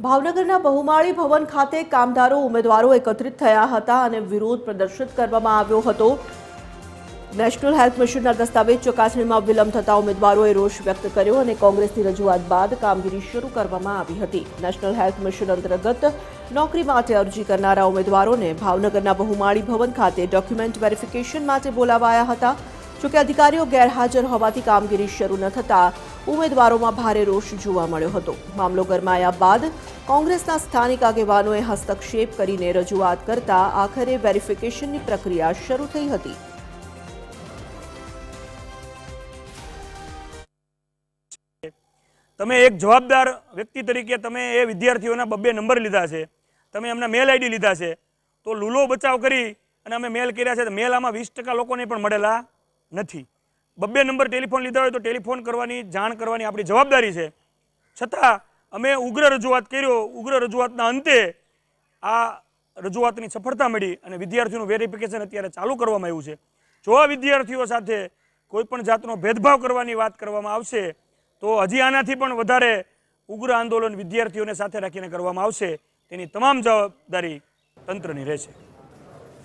ભાવનગરના બહુમાળી ભવન ખાતે કામદારો, ઉમેદવારો એકત્રિત થયા હતા અને વિરોધ પ્રદર્શિત કરવામાં આવ્યો હતો. નેશનલ હેલ્થ મિશનના દસ્તાવેજ ચકાસણીમાં વિલંબ થતા ઉમેદવારોએ રોષ વ્યક્ત કર્યો અને કોંગ્રેસની રજૂઆત બાદ કામગીરી શરૂ કરવામાં આવી હતી. નેશનલ હેલ્થ મિશન અંતર્ગત નોકરી માટે અરજી કરનારા ઉમેદવારોને ભાવનગરના બહુમાળી ભવન ખાતે ડોક્યુમેન્ટ વેરિફિકેશન માટે બોલાવાયા હતા. જોકે અધિકારીઓ ગેરહાજર હોવાથી કામગીરી શરૂ ન થતાં ઉમેદવારોમાં ભારે રોષ જોવા મળ્યો હતો. મામલો ગરમાયા બાદ કોંગ્રેસના સ્થાનિક આગેવાનોએ હસ્તક્ષેપ કરીને રજૂઆત કરતા આખરે વેરિફિકેશનની પ્રક્રિયા શરૂ થઈ હતી. તમે એક જવાબદાર વ્યક્તિ તરીકે તમે એ વિદ્યાર્થીઓના બબ્બે નંબર લીધા છે. તમે એમના મેલ આઈડી લીધા છે. તો લૂલો બચાવ કરી અને અમે મેલ કર્યા છે. મેલ આમાં વીસ ટકા લોકોને પણ મળેલા. નથી. બબ્બે નંબર ટેલિફોન લીધા હોય તો ટેલિફોન કરવાની, જાણ કરવાની આપણી જવાબદારી છે. છતાં, અમે ઉગ્ર રજૂઆત કર્યો. ઉગ્ર રજૂઆતના અંતે આ રજૂઆતની સફળતા મળી અને વિદ્યાર્થીઓનું વેરિફિકેશન અત્યારે ચાલુ કરવામાં આવ્યું છે. જો આ વિદ્યાર્થીઓ સાથે કોઈપણ જાતનો ભેદભાવ કરવાની વાત કરવામાં આવશે, તો હજી આનાથી પણ વધારે ઉગ્ર આંદોલન વિદ્યાર્થીઓને સાથે રાખીને કરવામાં આવશે. તેની તમામ જવાબદારી તંત્રની રહેશે.